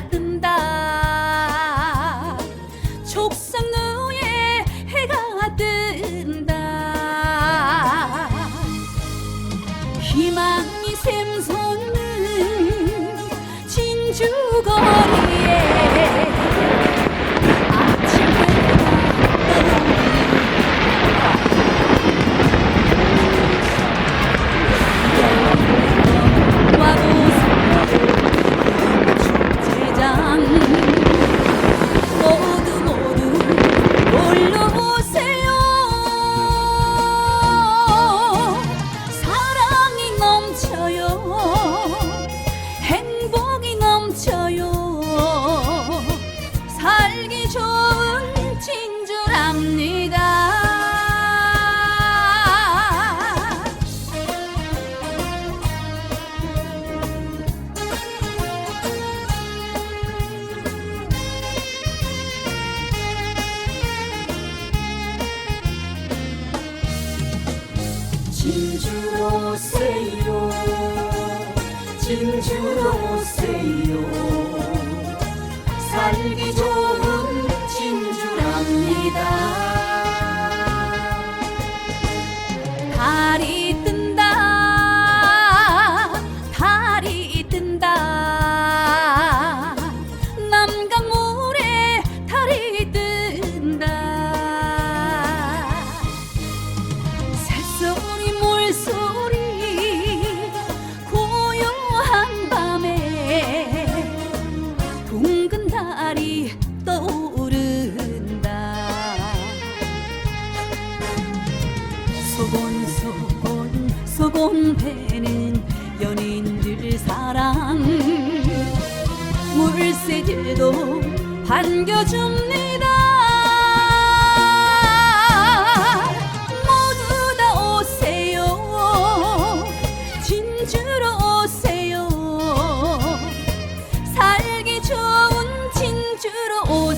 뜬다. 족상루에 해가 뜬다. 희망이 샘솟는 진주거리 넘쳐요. 행복이 넘쳐요. 살기 좋은 진주랍니다. 진주로 오세요 진주로 오세요. 살기 좋 낭패는 연인들 사랑. 물세들도 반겨줍니다. 모두 다 오세요. 진주로 오세요. 살기 좋은 진주로 오.